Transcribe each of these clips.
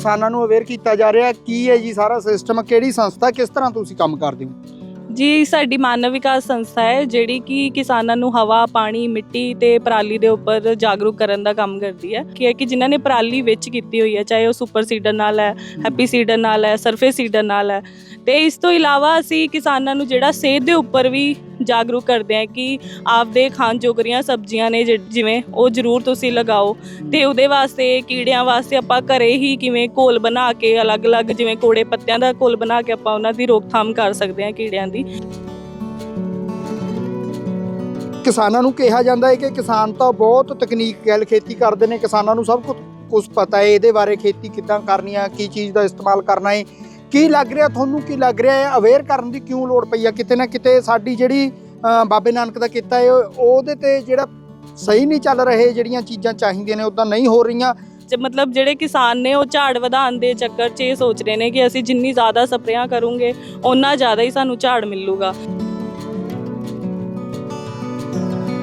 ਕਿਸਾਨਾਂ ਨੂੰ ਅਵੇਅਰ ਕੀਤਾ ਜਾ ਰਿਹਾ ਕੀ ਹੈ ਜੀ ਸਾਰਾ ਸਿਸਟਮ ਕਿਹੜੀ ਸੰਸਥਾ, ਕਿਸ ਤਰ੍ਹਾਂ ਤੁਸੀਂ ਕੰਮ ਕਰਦੇ ਹੋ? ਜੀ, ਸਾਡੀ ਮਾਨਵ ਵਿਕਾਸ ਸੰਸਥਾ ਹੈ, ਜਿਹੜੀ ਕਿ ਕਿਸਾਨਾਂ ਨੂੰ ਹਵਾ, ਪਾਣੀ, ਮਿੱਟੀ ਤੇ ਪਰਾਲੀ ਦੇ ਉੱਪਰ ਜਾਗਰੂਕ ਕਰਨ ਦਾ ਕੰਮ ਕਰਦੀ ਹੈ। ਕਿ ਕਿ ਜਿਨ੍ਹਾਂ ਨੇ ਪਰਾਲੀ ਵਿੱਚ ਕੀਤੀ ਹੋਈ ਹੈ, ਚਾਹੇ ਉਹ ਸੁਪਰ ਸੀਡਰ ਨਾਲ ਹੈ ਹੈਪੀ ਸੀਡਰ ਨਾਲ ਹੈ ਸਰਫੇਸ ਸੀਡਰ ਨਾਲ ਹੈ ਤੇ ਇਸ ਤੋਂ ਇਲਾਵਾ ਅਸੀਂ ਕਿਸਾਨਾਂ ਨੂੰ ਜਿਹੜਾ ਸਿਹਤ ਦੇ ਉੱਪਰ ਵੀ ਜਾਗਰੂਕ ਕਰਦੇ ਹਾਂ ਕਿ ਆਪਦੇ ਖਾਣ ਜੋਗਰੀਆਂ ਸਬਜ਼ੀਆਂ ਨੇ ਜਿ- ਜਿਵੇਂ ਉਹ ਜ਼ਰੂਰ ਤੁਸੀਂ ਲਗਾਓ ਤੇ ਉਹਦੇ ਵਾਸਤੇ, ਕੀੜਿਆਂ ਵਾਸਤੇ ਆਪਾਂ ਘਰੇ ਹੀ ਕਿਵੇਂ ਘੋਲ ਬਣਾ ਕੇ, ਅਲੱਗ-ਅਲੱਗ ਜਿਵੇਂ ਕੋੜੇ ਪੱਤਿਆਂ ਦਾ ਘੋਲ ਬਣਾ ਕੇ ਆਪਾਂ ਉਹਨਾਂ ਦੀ ਰੋਕਥਾਮ ਕਰ ਸਕਦੇ ਹਾਂ ਕੀੜਿਆਂ ਦੀ। ਕਿਸਾਨਾਂ ਨੂੰ ਕਿਹਾ ਜਾਂਦਾ ਹੈ ਕਿ ਕਿਸਾਨ ਤਾਂ ਬਹੁਤ ਤਕਨੀਕ ਗੱਲ ਖੇਤੀ ਕਰਦੇ ਨੇ, ਕਿਸਾਨਾਂ ਨੂੰ ਸਭ ਕੁਝ ਕੁਝ ਪਤਾ ਹੈ ਇਹਦੇ ਬਾਰੇ ਖੇਤੀ ਕਿੱਦਾਂ ਕਰਨੀ ਆ, ਕੀ ਚੀਜ਼ ਦਾ ਇਸਤੇਮਾਲ ਕਰਨਾ ਹੈ। ਕੀ ਲੱਗ ਰਿਹਾ, ਤੁਹਾਨੂੰ ਕੀ ਲੱਗ ਰਿਹਾ ਹੈ? ਅਵੇਅਰ ਕਰਨ ਦੀ ਕਿਉਂ ਲੋੜ ਪਈ ਆ? ਕਿਤੇ ਨਾ ਕਿਤੇ ਸਾਡੀ ਜਿਹੜੀ ਬਾਬੇ ਨਾਨਕ ਦਾ ਕੀਤਾ ਹੈ, ਉਹਦੇ ਤੇ ਜਿਹੜਾ ਸਹੀ ਨਹੀਂ ਚੱਲ ਰਹੇ ਜਿਹੜੀਆਂ ਚੀਜ਼ਾਂ ਚਾਹੀਦੀਆਂ ਨੇ ਉਦਾਂ ਨਹੀਂ ਹੋ ਰਹੀਆਂ। ਮਤਲਬ ਜਿਹੜੇ ਕਿਸਾਨ ਨੇ, ਉਹ ਝਾੜ ਵਧਾਉਣ ਦੇ ਚੱਕਰ 'ਚ ਇਹ ਸੋਚ ਰਹੇ ਨੇ ਕਿ ਅਸੀਂ ਜਿੰਨੀ ਜ਼ਿਆਦਾ ਸਪਰੇਆਂ ਕਰੂੰਗੇ, ਓਨਾ ਜ਼ਿਆਦਾ ਹੀ ਸਾਨੂੰ ਝਾੜ ਮਿਲੂਗਾ।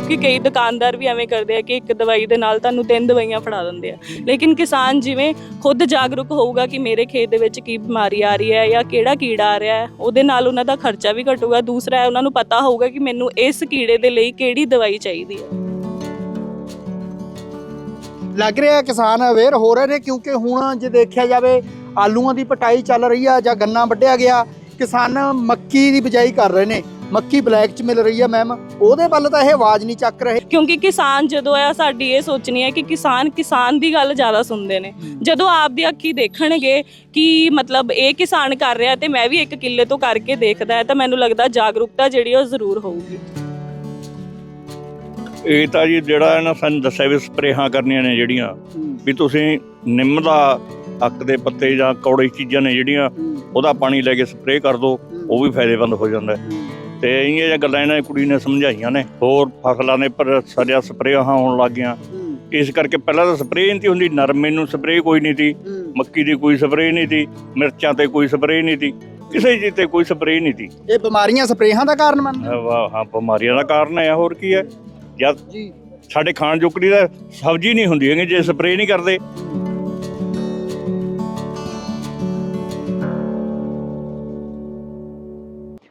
ਕਿ ਕਈ ਦੁਕਾਨਦਾਰ ਵੀ ਐਵੇਂ ਕਰਦੇ ਆ ਕਿ ਇੱਕ ਦਵਾਈ ਦੇ ਨਾਲ ਤੁਹਾਨੂੰ ਤਿੰਨ ਦਵਾਈਆਂ ਫੜਾ ਦਿੰਦੇ ਆ। ਲੇਕਿਨ ਕਿਸਾਨ ਜਿਵੇਂ ਖੁਦ ਜਾਗਰੂਕ ਹੋਊਗਾ ਕਿ ਮੇਰੇ ਖੇਤ ਦੇ ਵਿੱਚ ਕੀ ਬਿਮਾਰੀ ਆ ਰਹੀ ਹੈ ਜਾਂ ਕਿਹੜਾ ਕੀੜਾ ਆ ਰਿਹਾ ਹੈ, ਉਹਦੇ ਨਾਲ ਉਹਨਾਂ ਦਾ ਖਰਚਾ ਵੀ ਘਟੂਗਾ। ਦੂਸਰਾ ਹੈ, ਉਹਨਾਂ ਨੂੰ ਪਤਾ ਹੋਊਗਾ ਕਿ ਮੈਨੂੰ ਇਸ ਕੀੜੇ ਦੇ ਲਈ ਕਿਹੜੀ ਦਵਾਈ ਚਾਹੀਦੀ ਹੈ। ਲੱਗ ਰਿਹਾ ਕਿਸਾਨ ਅਵੇਅਰ ਹੋ ਰਹੇ ਨੇ ਕਿਉਂਕਿ ਹੁਣ ਜੇ ਦੇਖਿਆ ਜਾਵੇ, ਆਲੂਆਂ ਦੀ ਪਟਾਈ ਚੱਲ ਰਹੀ ਆ ਜਾਂ ਗੰਨਾ ਵੱਢਿਆ ਗਿਆ, ਕਿਸਾਨ ਮੱਕੀ ਦੀ ਬਿਜਾਈ ਕਰ ਰਹੇ ਨੇ। ਮੱਕੀ ਬਲੈਕ ਚ ਮਿਲ ਰਹੀ ਆ ਮੈਮ ਉਹਦੇ ਵੱਲ ਤਾਂ ਇਹ ਆਵਾਜ਼ ਨਹੀਂ ਚੱਕ ਰਹੇ। ਕਿਉਂਕਿ ਕਿਸਾਨ ਜਦੋਂ ਆ ਸਾਡੀ ਇਹ ਸੋਚਣੀ ਹੈ ਕਿ ਕਿਸਾਨ ਕਿਸਾਨ ਦੀ ਗੱਲ ਜ਼ਿਆਦਾ ਸੁਣਦੇ ਨੇ। ਜਦੋਂ ਆਪਦੀ ਅੱਖੀ ਦੇਖਣਗੇ ਕਿ ਮਤਲਬ ਇਹ ਕਿਸਾਨ ਕਰ ਰਿਹਾ ਤੇ ਮੈਂ ਵੀ ਇੱਕ ਕਿੱਲੇ ਤੋਂ ਕਰਕੇ ਦੇਖਦਾ ਹੈ ਤਾਂ ਮੈਨੂੰ ਲੱਗਦਾ ਜਾਗਰੂਕਤਾ ਜਿਹੜੀ ਉਹ ਜ਼ਰੂਰ ਹੋਊਗੀ। ਇਹ ਤਾਂ ਜੀ ਜਿਹੜਾ ਇਹਨਾਂ ਸਾਨੂੰ ਦੱਸਿਆ ਵੀ ਸਪਰੇਹਾਂ ਕਰਨੀਆਂ ਨੇ ਜਿਹੜੀਆਂ ਵੀ ਤੁਸੀਂ ਨਿੰਮ ਦਾ ਅੱਕ ਦੇ ਪੱਤੇ ਜਾਂ ਕੌੜੀ ਚੀਜ਼ਾਂ ਨੇ ਜਿਹੜੀਆਂ ਉਹਦਾ ਪਾਣੀ ਲੈ ਕੇ ਸਪਰੇਅ ਕਰ ਦਿਓ ਉਹ ਵੀ ਫਾਇਦੇਮੰਦ ਹੋ ਜਾਂਦਾ ਹੈ। ਤੇ ਇਹ ਗੱਲਾਂ ਇਹਨਾਂ ਕੁੜੀ ਨੇ ਸਮਝਾਈਆਂ ਨੇ। ਹੋਰ ਫਸਲਾਂ ਦੇ ਪਰ ਸਾਰੀਆਂ ਸਪਰੇਹਾਂ ਹੋਣ ਲੱਗ ਗਈਆਂ ਇਸ ਕਰਕੇ ਪਹਿਲਾਂ ਤਾਂ ਸਪਰੇਅ ਨਹੀਂ ਹੁੰਦੀ ਨਰਮੇ ਨੂੰ ਸਪਰੇਅ ਕੋਈ ਨਹੀਂ ਤੀ ਮੱਕੀ ਦੀ ਕੋਈ ਸਪਰੇਅ ਨਹੀਂ ਤੀ ਮਿਰਚਾਂ ਤੇ ਕੋਈ ਸਪਰੇਅ ਨਹੀਂ ਤੀ ਕਿਸੇ ਚੀਜ਼ ਤੇ ਕੋਈ ਸਪਰੇਅ ਨਹੀਂ ਤੀ ਇਹ ਬਿਮਾਰੀਆਂ ਸਪਰੇਹਾਂ ਦਾ ਕਾਰਨ ਆਹ ਵਾਹ ਹਾਂ ਬਿਮਾਰੀਆਂ ਦਾ ਕਾਰਨ ਹੈ ਹੋਰ ਕੀ ਹੈ? ਜਦ ਸਾਡੇ ਖਾਣ ਜੋਕੜੀ ਦਾ ਸਬਜ਼ੀ ਨਹੀਂ ਹੁੰਦੀ ਹੈਗੀ ਜੇ ਸਪਰੇਅ ਨਹੀਂ ਕਰਦੇ।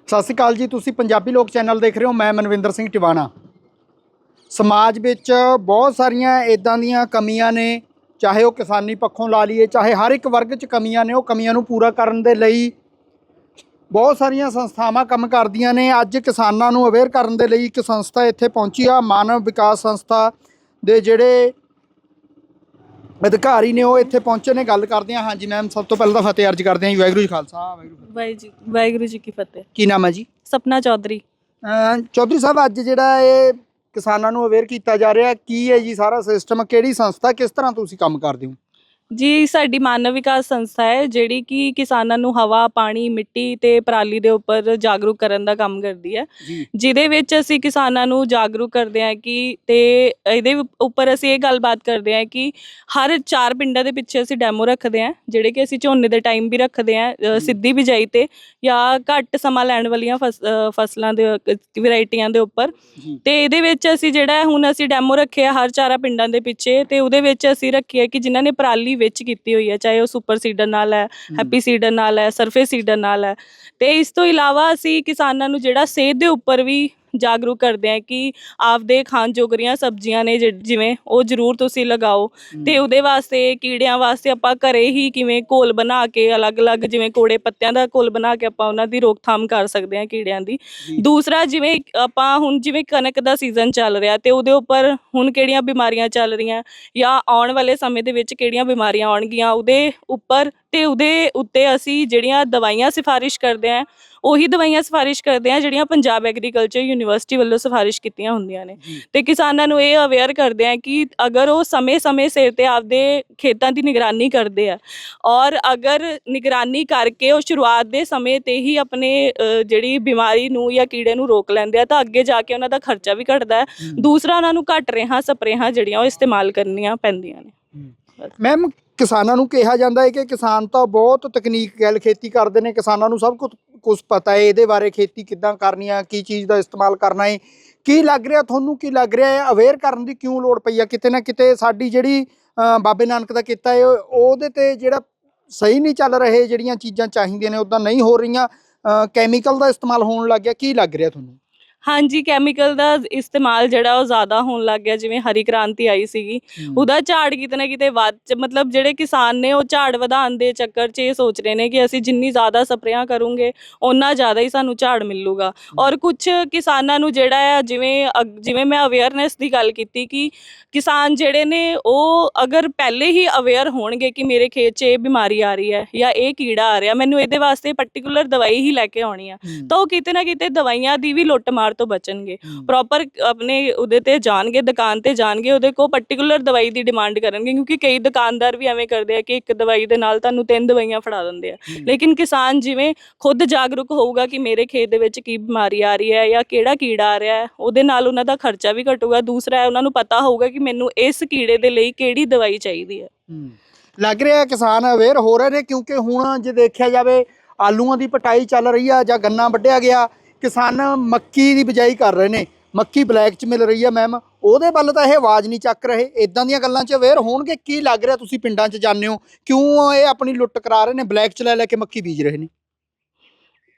ਸਤਿ ਸ਼੍ਰੀ ਅਕਾਲ ਜੀ, ਤੁਸੀਂ ਪੰਜਾਬੀ ਲੋਕ ਚੈਨਲ ਦੇਖ ਰਹੇ ਹੋ, ਮੈਂ ਮਨਵਿੰਦਰ ਸਿੰਘ ਟਿਵਾਣਾ। ਸਮਾਜ ਵਿੱਚ ਬਹੁਤ ਸਾਰੀਆਂ ਇਦਾਂ ਦੀਆਂ ਕਮੀਆਂ ਨੇ, ਚਾਹੇ ਉਹ ਕਿਸਾਨੀ ਪੱਖੋਂ ਲਾ ਲਈਏ, ਚਾਹੇ ਹਰ ਇੱਕ ਵਰਗ 'ਚ ਕਮੀਆਂ ਨੇ, ਉਹ ਕਮੀਆਂ ਨੂੰ ਪੂਰਾ ਕਰਨ ਦੇ ਲਈ ਬਹੁਤ ਸਾਰੀਆਂ ਸੰਸਥਾਵਾਂ ਕੰਮ ਕਰਦੀਆਂ ਨੇ। ਅੱਜ ਕਿਸਾਨਾਂ ਨੂੰ ਅਵੇਅਰ ਕਰਨ ਦੇ ਲਈ ਇੱਕ ਸੰਸਥਾ ਇੱਥੇ ਪਹੁੰਚੀ ਆ, ਮਾਨਵ ਵਿਕਾਸ ਸੰਸਥਾ ਦੇ ਜਿਹੜੇ ਅਧਿਕਾਰੀ ਨੇ ਉਹ ਇੱਥੇ ਪਹੁੰਚੇ ਨੇ ਗੱਲ ਕਰਦੇ ਆ। ਹਾਂਜੀ ਮੈਮ ਸਭ ਤੋਂ ਪਹਿਲਾਂ ਤਾਂ ਫਤਿਹ ਅਰਜ ਕਰਦੇ ਹਾਂ ਜੀ ਵਾਹਿਗੁਰੂ ਜੀ ਖਾਲਸਾ ਵਾਹਿਗੁਰੂ ਜੀ ਕੀ ਵਾਹਿ ਜੀ ਵਾਹਿਗੁਰੂ ਜੀ ਕੀ ਫਤਿਹ। ਫਤਿਹ। ਕੀ ਨਾਮ ਹੈ ਜੀ? ਸਪਨਾ ਚੌਧਰੀ। ਅਹ ਚੌਧਰੀ ਸਾਹਿਬ ਅੱਜ ਜਿਹੜਾ ਇਹ ਕਿਸਾਨਾਂ ਨੂੰ ਅਵੇਅਰ ਕੀਤਾ ਜਾ ਰਿਹਾ ਕੀ ਹੈ ਜੀ ਸਾਰਾ ਸਿਸਟਮ ਕਿਹੜੀ ਸੰਸਥਾ ਕਿਸ ਤਰ੍ਹਾਂ ਤੁਸੀਂ ਕੰਮ ਕਰਦੇ ਹੋ? ਜੀ ਸਾਡੀ ਮਾਨਵ ਵਿਕਾਸ ਸੰਸਥਾ ਹੈ ਜਿਹੜੀ ਕਿ ਕਿਸਾਨਾਂ ਨੂੰ ਹਵਾ ਪਾਣੀ ਮਿੱਟੀ ਤੇ ਪਰਾਲੀ ਦੇ ਉੱਪਰ ਜਾਗਰੂਕ ਕਰਨ ਦਾ ਕੰਮ ਕਰਦੀ ਹੈ। ਜਿਹਦੇ ਵਿੱਚ ਅਸੀਂ ਕਿਸਾਨਾਂ ਨੂੰ ਜਾਗਰੂਕ ਕਰਦੇ ਹਾਂ ਕਿ ਤੇ ਇਹਦੇ ਉੱਪਰ ਅਸੀਂ ਇਹ ਗੱਲਬਾਤ ਕਰਦੇ ਹਾਂ ਕਿ ਹਰ ਚਾਰ ਪਿੰਡਾਂ ਦੇ ਪਿੱਛੇ ਅਸੀਂ ਡੈਮੋ ਰੱਖਦੇ ਹਾਂ ਜਿਹੜੇ ਕਿ ਅਸੀਂ ਝੋਨੇ ਦੇ ਟਾਈਮ ਵੀ ਰੱਖਦੇ ਹਾਂ ਸਿੱਧੀ ਬਿਜਾਈ ਤੇ ਜਾਂ ਘੱਟ ਸਮਾਂ ਲੈਣ ਵਾਲੀਆਂ ਫਸਲਾਂ ਦੇ ਵੈਰਾਈਟੀਆਂ ਦੇ ਉੱਪਰ। ਤੇ ਇਹਦੇ ਵਿੱਚ ਅਸੀਂ ਜਿਹੜਾ ਹੁਣ ਅਸੀਂ ਡੈਮੋ ਰੱਖਿਆ ਹਰ ਚਾਰਾ ਪਿੰਡਾਂ ਦੇ ਪਿੱਛੇ ਤੇ ਉਹਦੇ ਵਿੱਚ ਅਸੀਂ ਰੱਖਿਆ ਕਿ ਜਿਨ੍ਹਾਂ ਨੇ ਪਰਾਲੀ ਵਿੱਚ ਕੀਤੀ ਹੋਈ ਹੈ ਚਾਹੇ ਉਹ ਸੁਪਰ ਸੀਡਰ ਨਾਲ ਹੈ ਹੈਪੀ ਸੀਡਰ ਨਾਲ ਹੈ ਸਰਫੇਸ ਸੀਡਰ ਨਾਲ ਹੈ। ਤੇ ਇਸ ਤੋਂ ਇਲਾਵਾ ਅਸੀਂ ਕਿਸਾਨਾਂ ਨੂੰ ਜਿਹੜਾ ਸਿਹਤ ਦੇ ਉੱਪਰ ਵੀ ਜਾਗਰੂਕ ਕਰਦੇ ਹਾਂ ਕਿ ਆਪਦੇ ਖਾਣ ਜੋਗਰੀਆਂ ਸਬਜ਼ੀਆਂ ਨੇ ਜਿ- ਜਿਵੇਂ ਉਹ ਜ਼ਰੂਰ ਤੁਸੀਂ ਲਗਾਓ। ਤੇ ਉਹਦੇ ਵਾਸਤੇ ਕੀੜਿਆਂ ਵਾਸਤੇ ਆਪਾਂ ਘਰੇ ਹੀ ਕਿਵੇਂ ਘੋਲ ਬਣਾ ਕੇ ਅਲੱਗ-ਅਲੱਗ ਜਿਵੇਂ ਕੋੜੇ ਪੱਤਿਆਂ ਦਾ ਘੋਲ ਬਣਾ ਕੇ ਆਪਾਂ ਉਹਨਾਂ ਦੀ ਰੋਕਥਾਮ ਕਰ ਸਕਦੇ ਹਾਂ ਕੀੜਿਆਂ ਦੀ। ਦੂਸਰਾ ਜਿਵੇਂ ਆਪਾਂ ਹੁਣ ਜਿਵੇਂ ਕਣਕ ਦਾ ਸੀਜ਼ਨ ਚੱਲ ਰਿਹਾ ਤੇ ਉਹਦੇ ਉੱਪਰ ਹੁਣ ਕਿਹੜੀਆਂ ਬਿਮਾਰੀਆਂ ਚੱਲ ਰਹੀਆਂ ਜਾਂ ਆਉਣ ਵਾਲੇ ਸਮੇਂ ਦੇ ਵਿੱਚ ਕਿਹੜੀਆਂ ਬਿਮਾਰੀਆਂ ਆਉਣਗੀਆਂ ਉਹਦੇ ਉੱਪਰ ਤੇ ਉਹਦੇ ਉੱਤੇ ਅਸੀਂ ਜਿਹੜੀਆਂ ਦਵਾਈਆਂ ਸਿਫਾਰਿਸ਼ ਕਰਦੇ ਹਾਂ ਉਹੀ ਦਵਾਈਆਂ ਸਿਫਾਰਿਸ਼ ਕਰਦੇ ਹਾਂ ਜਿਹੜੀਆਂ ਪੰਜਾਬ ਐਗਰੀਕਲਚਰ ਯੂਨੀਵਰਸਿਟੀ ਵੱਲੋਂ ਸਿਫਾਰਿਸ਼ ਕੀਤੀਆਂ ਹੁੰਦੀਆਂ ਨੇ। ਤੇ ਕਿਸਾਨਾਂ ਨੂੰ ਇਹ ਅਵੇਅਰ ਕਰਦੇ ਆ ਕਿ ਅਗਰ ਉਹ ਸਮੇਂ-ਸਮੇਂ ਸਿਰ ਤੇ ਆਪਦੇ ਖੇਤਾਂ ਦੀ ਨਿਗਰਾਨੀ ਕਰਦੇ ਆ ਔਰ ਅਗਰ ਨਿਗਰਾਨੀ ਕਰਕੇ ਉਹ ਸ਼ੁਰੂਆਤ ਦੇ ਸਮੇਂ ਤੇ ਹੀ ਆਪਣੇ ਜਿਹੜੀ ਬਿਮਾਰੀ ਨੂੰ ਜਾਂ ਕੀੜੇ ਨੂੰ ਰੋਕ ਲੈਂਦੇ ਆ ਤਾਂ ਅੱਗੇ ਜਾ ਕੇ ਉਹਨਾਂ ਦਾ ਖਰਚਾ ਵੀ ਘਟਦਾ ਹੈ। ਦੂਸਰਾ ਉਹਨਾਂ ਨੂੰ ਘੱਟ ਰੇਹਾਂ ਸਪਰੇਹਾਂ ਜਿਹੜੀਆਂ ਉਹ ਇਸਤੇਮਾਲ ਕਰਨੀਆਂ ਪੈਂਦੀਆਂ ਨੇ। ਮੈਮ ਕਿਸਾਨਾਂ ਨੂੰ ਕਿਹਾ ਜਾਂਦਾ ਹੈ ਕਿ ਕਿਸਾਨ ਤਾਂ ਬਹੁਤ ਤਕਨੀਕ ਗੱਲ ਖੇਤੀ ਕਰਦੇ ਨੇ ਕਿਸਾਨਾਂ ਨੂੰ ਸਭ ਕੁਝ ਕੁਝ ਪਤਾ ਹੈ, ਇਹਦੇ ਬਾਰੇ ਖੇਤੀ ਕਿੱਦਾਂ ਕਰਨੀ ਆ, ਕੀ ਚੀਜ਼ ਦਾ ਇਸਤੇਮਾਲ ਕਰਨਾ ਹੈ, ਕੀ ਲੱਗ ਰਿਹਾ, ਤੁਹਾਨੂੰ ਕੀ ਲੱਗ ਰਿਹਾ ਹੈ ਅਵੇਅਰ ਕਰਨ ਦੀ ਕਿਉਂ ਲੋੜ ਪਈ ਆ? ਕਿਤੇ ਨਾ ਕਿਤੇ ਸਾਡੀ ਜਿਹੜੀ ਬਾਬੇ ਨਾਨਕ ਦਾ ਕੀਤਾ ਹੈ, ਉਹਦੇ ਤੇ ਜਿਹੜਾ ਸਹੀ ਨਹੀਂ ਚੱਲ ਰਹੇ, ਜਿਹੜੀਆਂ ਚੀਜ਼ਾਂ ਚਾਹੀਦੀਆਂ ਨੇ ਉਦਾਂ ਨਹੀਂ ਹੋ ਰਹੀਆਂ ਕੈਮੀਕਲ ਦਾ ਇਸਤੇਮਾਲ ਹੋਣ ਲੱਗ ਗਿਆ, ਕੀ ਲੱਗ ਰਿਹਾ ਤੁਹਾਨੂੰ? ਹਾਂਜੀ ਕੈਮੀਕਲ ਦਾ ਇਸਤੇਮਾਲ ਜਿਹੜਾ ਉਹ ਜ਼ਿਆਦਾ ਹੋਣ ਲੱਗ ਗਿਆ ਜਿਵੇਂ ਹਰੀ ਕ੍ਰਾਂਤੀ ਆਈ ਸੀਗੀ। ਉਹਦਾ ਝਾੜ ਕਿਤੇ ਨਾ ਕਿਤੇ ਵੱਧ ਮਤਲਬ ਜਿਹੜੇ ਕਿਸਾਨ ਨੇ ਉਹ ਝਾੜ ਵਧਾਉਣ ਦੇ ਚੱਕਰ 'ਚ ਇਹ ਸੋਚ ਰਹੇ ਨੇ ਕਿ ਅਸੀਂ ਜਿੰਨੀ ਜ਼ਿਆਦਾ ਸਪਰੇਆਂ ਕਰੂੰਗੇ ਓਨਾ ਜ਼ਿਆਦਾ ਹੀ ਸਾਨੂੰ ਝਾੜ ਮਿਲੂਗਾ। ਔਰ ਕੁਝ ਕਿਸਾਨਾਂ ਨੂੰ ਜਿਹੜਾ ਹੈ ਜਿਵੇਂ ਜਿਵੇਂ ਮੈਂ ਅਵੇਅਰਨੈਸ ਦੀ ਗੱਲ ਕੀਤੀ ਕਿ ਕਿਸਾਨ ਜਿਹੜੇ ਨੇ ਉਹ ਅਗਰ ਪਹਿਲੇ ਹੀ ਅਵੇਅਰ ਹੋਣਗੇ ਕਿ ਮੇਰੇ ਖੇਤ 'ਚ ਇਹ ਬਿਮਾਰੀ ਆ ਰਹੀ ਹੈ ਜਾਂ ਇਹ ਕੀੜਾ ਆ ਰਿਹਾ ਮੈਨੂੰ ਇਹਦੇ ਵਾਸਤੇ ਪਾਰਟਿਕੂਲਰ ਦਵਾਈ ਹੀ ਲੈ ਕੇ ਆਉਣੀ ਆ ਤਾਂ ਉਹ ਕਿਤੇ ਨਾ ਕਿਤੇ ਦਵਾਈਆਂ ਦੀ ਵੀ ਲੁੱਟ ਮਾਰ ਤੋਂ ਬਚਣਗੇ। ਪ੍ਰੋਪਰ ਆਪਣੇ ਉਹਦੇ ਤੇ ਜਾਣਗੇ ਦੁਕਾਨ ਤੇ ਜਾਣਗੇ ਉਹਦੇ ਕੋ ਪਾਰਟਿਕੂਲਰ ਦਵਾਈ ਦੀ ਡਿਮਾਂਡ ਕਰਨਗੇ ਕਿਉਂਕਿ ਕਈ ਦੁਕਾਨਦਾਰ ਵੀ ਐਵੇਂ ਕਰਦੇ ਆ ਕਿ ਇੱਕ ਦਵਾਈ ਦੇ ਨਾਲ ਤੁਹਾਨੂੰ ਤਿੰਨ ਦਵਾਈਆਂ ਫੜਾ ਦਿੰਦੇ ਆ। ਲੇਕਿਨ ਕਿਸਾਨ ਜਿਵੇਂ ਖੁਦ ਜਾਗਰੂਕ ਹੋਊਗਾ ਕਿ ਮੇਰੇ ਖੇਤ ਦੇ ਵਿੱਚ ਕੀ ਬਿਮਾਰੀ ਆ ਰਹੀ ਹੈ ਜਾਂ ਕਿਹੜਾ ਕੀੜਾ ਆ ਰਿਹਾ ਹੈ ਉਹਦੇ ਨਾਲ ਉਹਨਾਂ ਦਾ ਖਰਚਾ ਵੀ ਘਟੂਗਾ। ਦੂਸਰਾ ਹੈ ਉਹਨਾਂ ਨੂੰ ਪਤਾ ਹੋਊਗਾ ਕਿ ਮੈਨੂੰ ਇਸ ਕੀੜੇ ਦੇ ਲਈ ਕਿਹੜੀ ਦਵਾਈ ਚਾਹੀਦੀ ਹੈ। ਲੱਗ ਰਿਹਾ ਕਿਸਾਨ ਅਵੇਅਰ ਹੋ ਰਹੇ ਨੇ ਕਿਉਂਕਿ ਹੁਣ ਜੇ ਦੇਖਿਆ ਜਾਵੇ ਆਲੂਆਂ ਦੀ ਪਟਾਈ ਚੱਲ ਰਹੀ ਆ ਜਾਂ ਗੰਨਾ ਵੱਢਿਆ ਗਿਆ ਕਿਸਾਨ ਮੱਕੀ ਦੀ ਬਿਜਾਈ ਕਰ ਰਹੇ ਨੇ। ਮੱਕੀ ਬਲੈਕ 'ਚ ਮਿਲ ਰਹੀ ਹੈ ਮੈਮ। ਉਹਦੇ ਵੱਲ ਤਾਂ ਇਹ ਆਵਾਜ਼ ਨਹੀਂ ਚੱਕ ਰਹੇ। ਇਦਾਂ ਦੀਆਂ ਗੱਲਾਂ 'ਚ ਅਵੇਅਰ ਹੋਣਗੇ, ਕੀ ਲੱਗ ਰਿਹਾ ਤੁਸੀਂ ਪਿੰਡਾਂ 'ਚ ਜਾਂਦੇ ਹੋ? ਕਿਉਂ ਇਹ ਆਪਣੀ ਲੁੱਟ ਕਰਾ ਰਹੇ ਨੇ, ਬਲੈਕ 'ਚ ਲੈ ਲੈ ਕੇ ਮੱਕੀ ਬੀਜ ਰਹੇ ਨੇ?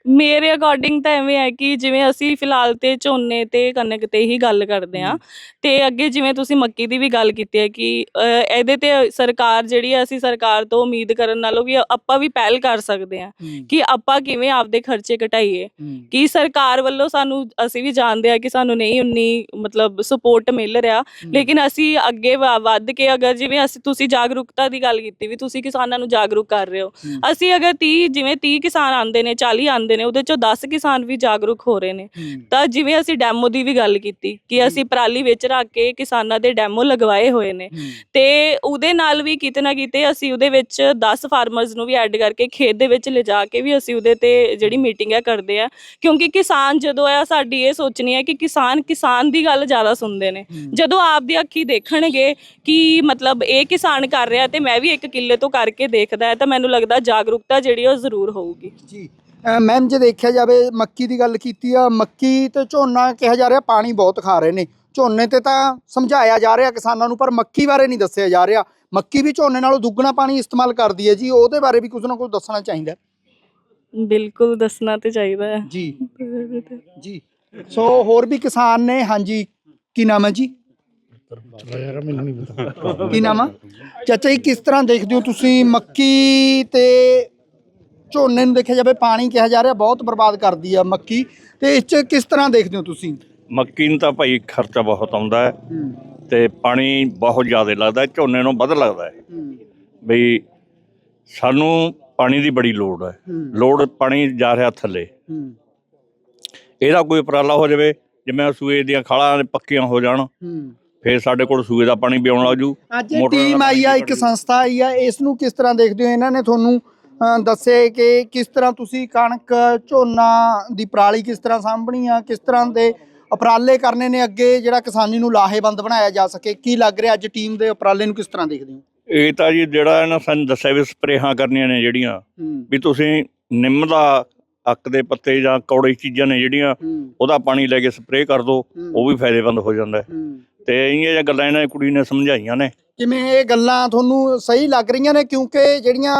ਮੇਰੇ ਅਕੋਰਡਿੰਗ ਤਾਂ ਐਵੇਂ ਹੈ ਕਿ ਜਿਵੇਂ ਅਸੀਂ ਫਿਲਹਾਲ ਤੇ ਝੋਨੇ ਤੇ ਕਣਕ ਤੇ ਹੀ ਗੱਲ ਕਰਦੇ ਆ ਤੇ ਅੱਗੇ ਜਿਵੇਂ ਤੁਸੀਂ ਮੱਕੀ ਦੀ ਵੀ ਗੱਲ ਕੀਤੀ ਹੈ ਕਿ ਇਹਦੇ ਤੇ ਸਰਕਾਰ ਜਿਹੜੀ ਹੈ ਅਸੀਂ ਸਰਕਾਰ ਤੋਂ ਉਮੀਦ ਕਰਨ ਨਾਲੋਂ ਵੀ ਆਪਾਂ ਵੀ ਪਹਿਲ ਕਰ ਸਕਦੇ ਆ ਕਿ ਆਪਾਂ ਕਿਵੇਂ ਆਪਦੇ ਖਰਚੇ ਘਟਾਈਏ। ਕਿ ਸਰਕਾਰ ਵੱਲੋਂ ਸਾਨੂੰ ਅਸੀਂ ਵੀ ਜਾਣਦੇ ਆ ਕਿ ਸਾਨੂੰ ਨਹੀਂ ਉਨੀ ਮਤਲਬ ਸਪੋਰਟ ਮਿਲ ਰਿਹਾ ਲੇਕਿਨ ਅਸੀਂ ਅੱਗੇ ਵ- ਵੱਧ ਕੇ ਅਗਰ ਜਿਵੇਂ ਅਸੀਂ ਤੁਸੀਂ ਜਾਗਰੂਕਤਾ ਦੀ ਗੱਲ ਕੀਤੀ ਵੀ ਤੁਸੀਂ ਕਿਸਾਨਾਂ ਨੂੰ ਜਾਗਰੂਕ ਕਰ ਰਹੇ ਹੋ। ਅਸੀਂ ਅਗਰ 30 ਜਿਵੇਂ 30 ਕਿਸਾਨ ਆਂਦੇ ਨੇ 40 ਆਂਦੇ ਨੇ ਉਹਦੇ ਚੋਂ 10 ਕਿਸਾਨ ਵੀ ਜਾਗਰੂਕ ਹੋ ਰਹੇ ਨੇ। ਤਾਂ ਜਿਵੇਂ ਅਸੀਂ ਡੈਮੋ ਦੀ ਵੀ ਗੱਲ ਕੀਤੀ ਕਿ ਅਸੀਂ ਪਰਾਲੀ ਵਿੱਚ ਰੱਖ ਕੇ ਕਿਸਾਨਾਂ ਦੇ ਡੈਮੋ ਲਗਵਾਏ ਹੋਏ ਨੇ। ਤੇ ਉਹਦੇ ਨਾਲ ਵੀ ਕਿਤੇ ਨਾ ਕਿਤੇ ਅਸੀਂ ਉਹਦੇ ਵਿੱਚ 10 ਫਾਰਮਰਸ ਨੂੰ ਵੀ ਐਡ ਕਰਕੇ ਖੇਤ ਦੇ ਵਿੱਚ ਲਿਜਾ ਕੇ ਵੀ ਅਸੀਂ ਉਹਦੇ ਤੇ ਜਿਹੜੀ ਮੀਟਿੰਗ ਹੈ ਕਰਦੇ ਆ। ਕਿਉਂਕਿ ਕਿਸਾਨ ਜਦੋਂ ਆ ਸਾਡੀ ਇਹ ਸੋਚਣੀ ਹੈ ਕਿ ਕਿਸਾਨ ਕਿਸਾਨ ਦੀ ਗੱਲ ਜ਼ਿਆਦਾ ਸੁਣਦੇ ਨੇ। ਜਦੋਂ ਆਪਦੀ ਅੱਖੀ ਦੇਖਣਗੇ ਕਿ ਮਤਲਬ ਇਹ ਕਿਸਾਨ ਕਰ ਰਿਹਾ ਤੇ ਮੈਂ ਵੀ ਇੱਕ ਕਿੱਲੇ ਤੋਂ ਕਰਕੇ ਦੇਖਦਾ ਹੈ ਤਾਂ ਮੈਨੂੰ ਲੱਗਦਾ ਜਾਗਰੂਕਤਾ ਜਿਹੜੀ ਉਹ ਜ਼ਰੂਰ ਹੋਊਗੀ। ਜੀ। ਮੈਮ ਜੇ ਦੇਖਿਆ ਜਾਵੇ ਮੱਕੀ ਦੀ ਗੱਲ ਕੀਤੀ ਆ ਮੱਕੀ ਤੇ ਝੋਨਾ ਕਿਹਾ ਜਾ ਰਿਹਾ ਪਾਣੀ ਬਹੁਤ ਖਾ ਰਹੇ ਨੇ। ਝੋਨੇ ਤੇ ਤਾਂ ਸਮਝਾਇਆ ਜਾ ਰਿਹਾ ਕਿਸਾਨਾਂ ਨੂੰ ਪਰ ਮੱਕੀ ਬਾਰੇ ਨਹੀਂ ਦੱਸਿਆ ਜਾ ਰਿਹਾ। ਮੱਕੀ ਵੀ ਝੋਨੇ ਨਾਲੋਂ ਦੁੱਗਣਾ ਪਾਣੀ ਇਸਤੇਮਾਲ ਕਰਦੀ ਹੈ ਜੀ ਉਹਦੇ ਬਾਰੇ ਵੀ ਕੁਝ ਨਾ ਕੁਝ ਦੱਸਣਾ ਚਾਹੀਦਾ। ਬਿਲਕੁਲ ਦੱਸਣਾ ਤੇ ਚਾਹੀਦਾ ਹੈ। ਜੀ। ਜੀ। ਸੋ ਹੋਰ ਵੀ ਕਿਸਾਨ ਨੇ ਹਾਂਜੀ ਕੀ ਨਾਮ ਹੈ ਜੀ? ਯਾਰ ਮੈਨੂੰ ਨਹੀਂ ਪਤਾ ਕੀ ਨਾਮ ਆ? ਚਾਚਾ ਜੀ ਕਿਸ ਤਰ੍ਹਾਂ ਦੇਖਦੇ ਹੋ ਤੁਸੀਂ ਮੱਕੀ ਤੇ ਝੋਨੇ ਨੂੰ ਦੇਖਿਆ ਜਾਵੇ ਪਾਣੀ ਕਿਹਾ ਜਾ ਰਿਹਾ ਬਹੁਤ ਬਰਬਾਦ ਕਰਦੀ ਆ ਮੱਕੀ। ਤੇ ਇਸ 'ਚ ਕਿਸ ਤਰ੍ਹਾਂ ਦੇਖਦੇ ਹੋ ਤੁਸੀਂ? ਮੱਕੀ ਨੂੰ ਤਾਂ ਭਾਈ ਖਰਚਾ ਬਹੁਤ ਆਉਂਦਾ ਹੈ ਤੇ ਪਾਣੀ ਬਹੁਤ ਜ਼ਿਆਦਾ ਲੱਗਦਾ ਹੈ ਝੋਨੇ ਨੂੰ ਵੱਧ ਲੱਗਦਾ ਹੈ। ਬਈ ਸਾਨੂੰ ਪਾਣੀ ਦੀ ਬੜੀ ਲੋੜ ਹੈ। ਲੋੜ ਪਾਣੀ ਜਾ ਰਿਹਾ ਥੱਲੇ। ਇਹਦਾ ਕੋਈ ਉਪਰਾਲਾ ਹੋ ਜਾਵੇ ਜਿਵੇਂ ਸੂਏ ਦੀਆਂ ਖਾਲਾਂ ਪੱਕੀਆਂ ਹੋ ਜਾਣ ਫਿਰ ਸਾਡੇ ਕੋਲ ਸੂਏ ਦਾ ਪਾਣੀ ਵੀ ਆਉਣ ਲੱਗ ਜੂ ਅੱਜ ਮੋਟਰ ਦਾ ਟੀਮ ਆਈ ਆ ਪਾਣੀ ਇੱਕ ਸੰਸਥਾ ਆਈ ਆ ਇਸ ਨੂੰ ਕਿਸ ਤਰ੍ਹਾਂ ਦੇਖਦੇ ਹੋ? ਇਹਨਾਂ ਨੇ ਤੁਹਾਨੂੰ ਅ, ਦੱਸਿਆ ਕਿ ਕਿਸ ਤਰ੍ਹਾਂ ਤੁਸੀਂ ਕਣਕ ਝੋਨਾ ਦੀ ਪਰਾਲੀ ਕਿਸ ਤਰ੍ਹਾਂ ਸਾਂਭਣੀ ਆ ਕਿਸ ਤਰ੍ਹਾਂ ਦੇ ਉਪਰਾਲੇ ਕਰਨੇ ਨੇ ਅੱਗੇ ਜਿਹੜਾ ਕਿਸਾਨੀ ਨੂੰ ਲਾਹੇਵੰਦ ਬਣਾਇਆ ਜਾ ਸਕੇ ਕੀ ਲੱਗ ਰਿਹਾ ਅੱਜ ਟੀਮ ਦੇ ਉਪਰਾਲੇ ਨੂੰ ਕਿਸ ਤਰ੍ਹਾਂ ਦੇਖਦੇ ਹੋ? ਇਹ ਤਾਂ ਜੀ ਜਿਹੜਾ ਇਹਨਾਂ ਸਾਨੂੰ ਦੱਸਿਆ ਵੀ ਸਪਰੇਹਾਂ ਕਰਨੀਆਂ ਨੇ ਜਿਹੜੀਆਂ ਵੀ ਤੁਸੀਂ ਨਿੰਮ ਦਾ ਅੱਕ ਦੇ ਪੱਤੇ ਜਾਂ ਕੌੜੇ ਚੀਜ਼ਾਂ ਨੇ ਜਿਹੜੀਆਂ ਉਹਦਾ ਪਾਣੀ ਲੈ ਕੇ ਸਪਰੇਅ ਕਰ ਦਿਓ ਉਹ ਵੀ ਫਾਇਦੇਮੰਦ ਹੋ ਜਾਂਦਾ। ਤੇ ਇਹ ਜਿਹੀਆਂ ਗੱਲਾਂ ਇਹਨਾਂ ਦੀ ਕੁੜੀ ਨੇ ਸਮਝਾਈਆਂ ਨੇ। ਕਿਵੇਂ ਇਹ ਗੱਲਾਂ ਤੁਹਾਨੂੰ ਸਹੀ ਲੱਗ ਰਹੀਆਂ ਨੇ? ਕਿਉਂਕਿ ਜਿਹੜੀਆਂ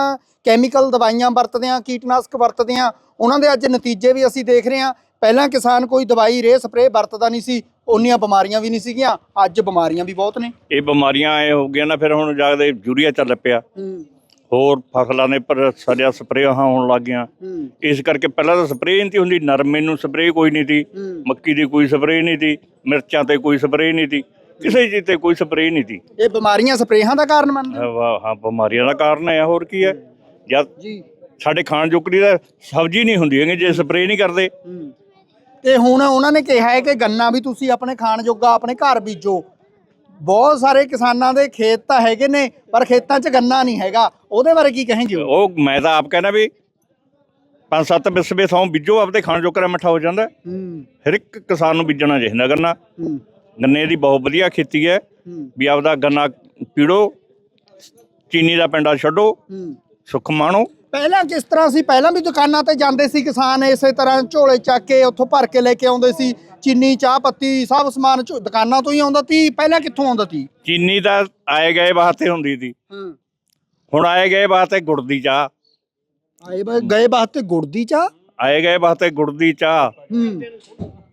ਕੈਮੀਕਲ ਦਵਾਈਆਂ ਵਰਤਦੇ ਆ ਕੀਟਨਾਸ਼ਕ ਵਰਤਦੇ ਆ ਉਹਨਾਂ ਦੇ ਅੱਜ ਨਤੀਜੇ ਵੀ ਅਸੀਂ ਦੇਖ ਰਹੇ ਆ ਪਹਿਲਾਂ ਕਿਸਾਨ ਕੋਈ ਦਵਾਈ ਰੇ ਸਪਰੇਅ ਵਰਤਦਾ ਨਹੀਂ ਸੀ ਉਨੀਆਂ ਬਿਮਾਰੀਆਂ ਵੀ ਨਹੀਂ ਸੀਗੀਆਂ ਅੱਜ ਬਿਮਾਰੀਆਂ ਵੀ ਬਹੁਤ ਨੇ। ਇਹ ਬਿਮਾਰੀਆਂ ਐ ਹੋ ਗਈਆਂ ਨਾ ਫਿਰ ਹੁਣ ਜਾਗਦੇ ਯੂਰੀਆ ਚੱਲ ਪਿਆ। ਹੋਰ ਫਸਲਾਂ ਦੇ ਪਰ ਸਰਿਆ ਸਪਰੇਆਂ ਹੋਣ ਲੱਗ ਗਈਆਂ। ਇਸ ਕਰਕੇ ਪਹਿਲਾਂ ਤਾਂ ਸਪਰੇਅ ਨਹੀਂ ਹੁੰਦੀ ਨਰਮੇ ਨੂੰ ਸਪਰੇਅ ਕੋਈ ਨਹੀਂ ਤੀ ਮੱਕੀ ਦੀ ਕੋਈ ਸਪਰੇਅ ਨਹੀਂ ਤੀ ਮਿਰਚਾਂ ਤੇ ਕੋਈ ਸਪਰੇਅ ਨਹੀਂ ਤੀ ਕਿਸੇ ਚੀਜ਼ ਤੇ ਕੋਈ ਸਪਰੇਅ ਨਹੀਂ ਤੀ ਇਹ ਬਿਮਾਰੀਆਂ ਸਪਰੇਹਾਂ ਦਾ ਕਾਰਨ ਬਣਦੇ। ਹਾਂ ਬਿਮਾਰੀਆਂ ਦਾ ਕਾਰਨ ਹੈ ਹੋਰ ਕੀ ਹੈ? ਜਦ ਜੀ। ਸਾਡੇ ਖਾਣ ਜੋਕਰੀ ਦਾ ਸਬਜ਼ੀ ਨਹੀਂ ਹੁੰਦੀ ਹੈਗੀ ਜੇ ਸਪਰੇਅ ਨਹੀਂ ਕਰਦੇ। ਤੇ ਹੁਣ ਉਹਨਾਂ ਨੇ ਕਿਹਾ ਹੈ ਕਿ ਗੰਨਾ ਵੀ ਤੁਸੀਂ ਆਪਣੇ ਖਾਣ ਜੋਗਾ ਆਪਣੇ ਘਰ ਬੀਜੋ। ਬਹੁਤ ਸਾਰੇ ਕਿਸਾਨਾਂ ਦੇ ਖੇਤ ਤਾਂ ਹੈਗੇ ਨੇ ਪਰ ਖੇਤਾਂ 'ਚ ਗੰਨਾ ਨਹੀਂ ਹੈਗਾ। ਉਹਦੇ ਬਾਰੇ ਕੀ ਕਹੇਂਗੇ ਉਹ? ਮੈਂ ਤਾਂ ਆਪ ਕਹਿੰਦਾ ਵੀ ਪੰਜ ਸੱਤ ਬਿਸਵੇ ਥਾਂ ਬੀਜੋ ਆਪਦੇ ਖਾਣ ਜੋਕਰਾ ਮਿੱਠਾ ਹੋ ਜਾਂਦਾ। ਹਰ ਇੱਕ ਕਿਸਾਨ ਨੂੰ ਬੀਜਣਾ ਚਾਹੀਦਾ ਗੰਨਾ। ਗੰਨੇ ਦੀ ਬਹੁਤ ਵਧੀਆ ਖੇਤੀ ਹੈ। ਵੀ ਆਪਦਾ ਗੰਨਾ ਪੀੜੋ ਚੀਨੀ ਦਾ ਪਿੰਡਾ ਛੱਡੋ। ਸੁੱਖ ਮਾਣੋ। ਪਹਿਲਾਂ ਕਿਸ ਤਰ੍ਹਾਂ ਸੀ? ਪਹਿਲਾਂ ਵੀ ਦੁਕਾਨਾਂ ਤੇ ਜਾਂਦੇ ਸੀ ਕਿਸਾਨ ਇਸੇ ਤਰ੍ਹਾਂ ਝੋਲੇ ਚੱਕ ਕੇ ਉੱਥੋਂ ਭਰ ਕੇ ਲੈ ਕੇ ਆਉਂਦੇ ਸੀ। ਚੀਨੀ ਚਾਹ ਪੱਤੀ ਸਭ ਸਮਾਨ ਝੋ- ਦੁਕਾਨਾਂ ਤੋਂ ਹੀ ਆਉਂਦਾ ਸੀ। ਪਹਿਲਾਂ ਕਿੱਥੋਂ ਆਉਂਦਾ ਸੀ? ਚੀਨੀ ਤਾਂ ਆਏ ਗਏ ਵਾਸਤੇ ਹੁੰਦੀ ਸੀ। ਹੂੰ। ਹੁਣ ਆਏ ਗਏ ਵਾਸਤੇ ਗੁੜ ਦੀ ਚਾਹ। ਆਏ ਗਏ ਵਾਸਤੇ ਗੁੜ ਦੀ ਚਾਹ? ਆਏ ਗਏ ਵਾਸਤੇ ਗੁੜ ਦੀ ਚਾਹ। ਹੂੰ।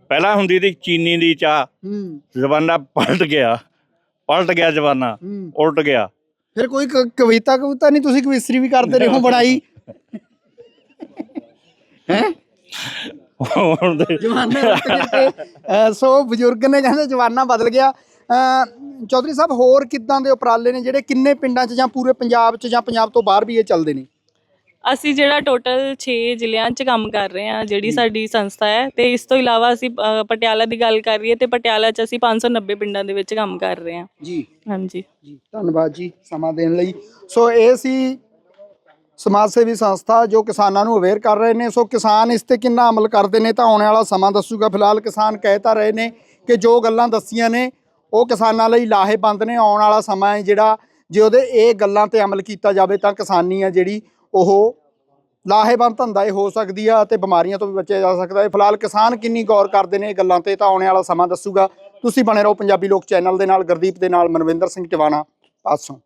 ਪਹਿਲਾਂ ਹੁੰਦੀ ਸੀ ਚੀਨੀ ਦੀ ਚਾਹ। ਹੂੰ। ਜ਼ਮਾਨਾ ਪਲਟ ਗਿਆ। ਪਲਟ ਗਿਆ ਜ਼ਮਾਨਾ। ਹੂੰ। ਉਲਟ ਗਿਆ। ਫਿਰ ਕੋਈ ਕ- ਕਵਿਤਾ ਕਵਿਤਾ ਨਹੀਂ ਤੁਸੀਂ ਕਵਿਸਰੀ ਵੀ ਕਰਦੇ ਰਹੇ ਹੋ ਬਣਾਈ। ਹੈ? ਹੁਣ ਦੇ ਜਵਾਨਾ ਤੇ, ਅਹ ਸੋ ਬਜ਼ੁਰਗ ਨੇ ਕਹਿੰਦੇ ਜਵਾਨਾ ਬਦਲ ਗਿਆ। ਅਹ ਚੌਧਰੀ ਸਾਹਿਬ ਹੋਰ ਕਿੱਦਾਂ ਦੇ ਉਪਰਾਲੇ ਨੇ ਜਿਹੜੇ ਕਿੰਨੇ ਪਿੰਡਾਂ 'ਚ ਜਾਂ ਪੂਰੇ ਪੰਜਾਬ 'ਚ ਜਾਂ ਪੰਜਾਬ ਤੋਂ ਬਾਹਰ ਵੀ ਇਹ ਚੱਲਦੇ ਨੇ? ਅਸੀਂ ਜਿਹੜਾ ਟੋਟਲ 6 ਜ਼ਿਲ੍ਹਿਆਂ 'ਚ ਕੰਮ ਕਰ ਰਹੇ ਹਾਂ ਜਿਹੜੀ ਸਾਡੀ ਸੰਸਥਾ ਹੈ ਤੇ ਇਸ ਤੋਂ ਇਲਾਵਾ ਅਸੀਂ ਅ, ਪਟਿਆਲਾ ਦੀ ਗੱਲ ਕਰ ਰਹੀਏ ਤੇ ਪਟਿਆਲਾ 'ਚ ਅਸੀਂ 590 ਪਿੰਡਾਂ ਦੇ ਵਿੱਚ ਕੰਮ ਕਰ ਰਹੇ ਹਾਂ। ਜੀ। ਹਾਂਜੀ। ਜੀ ਧੰਨਵਾਦ ਜੀ ਸਮਾਂ ਦੇਣ ਲਈ। ਸੋ ਇਹ ਸੀ ਸਮਾਜ ਸੇਵੀ ਸੰਸਥਾ ਜੋ ਕਿਸਾਨਾਂ ਨੂੰ ਅਵੇਅਰ ਕਰ ਰਹੇ ਨੇ। ਸੋ ਕਿਸਾਨ ਇਸ ਤੇ ਕਿੰਨਾ ਅਮਲ ਕਰਦੇ ਨੇ ਤਾਂ ਆਉਣ ਵਾਲਾ ਸਮਾਂ ਦੱਸੂਗਾ। ਫਿਲਹਾਲ ਕਿਸਾਨ ਕਹਿ ਤਾਂ ਰਹੇ ਨੇ ਕਿ ਜੋ ਗੱਲਾਂ ਦੱਸੀਆਂ ਨੇ ਉਹ ਕਿਸਾਨਾਂ ਲਈ ਲਾਹੇਬੰਦ ਨੇ। ਆਉਣ ਵਾਲਾ ਸਮਾਂ ਹੈ ਜਿਹੜਾ ਜੇ ਉਹਦੇ ਇਹ ਗੱਲਾਂ ਤੇ ਅਮਲ ਕੀਤਾ ਜਾਵੇ ਤਾਂ ਕਿਸਾਨੀ ਆ ਜਿਹੜੀ ਉਹ ਲਾਹੇਵੰਦ ਧੰਦਾ ਇਹ ਹੋ ਸਕਦੀ ਆ ਅਤੇ ਬਿਮਾਰੀਆਂ ਤੋਂ ਵੀ ਬਚਿਆ ਜਾ ਸਕਦਾ। ਹੈ ਫਿਲਹਾਲ ਕਿਸਾਨ ਕਿੰਨੀ ਗੌਰ ਕਰਦੇ ਨੇ ਇਹ ਗੱਲਾਂ ਤੇ ਤਾਂ ਆਉਣ ਵਾਲਾ ਸਮਾਂ ਦੱਸੂਗਾ। ਤੁਸੀਂ ਬਣੇ ਰਹੋ ਪੰਜਾਬੀ ਲੋਕ ਚੈਨਲ ਦੇ ਨਾਲ, ਗੁਰਦੀਪ ਦੇ ਨਾਲ, ਮਨਵਿੰਦਰ ਸਿੰਘ ਟਿਵਾਣਾ। ਪਾਸੋਂ।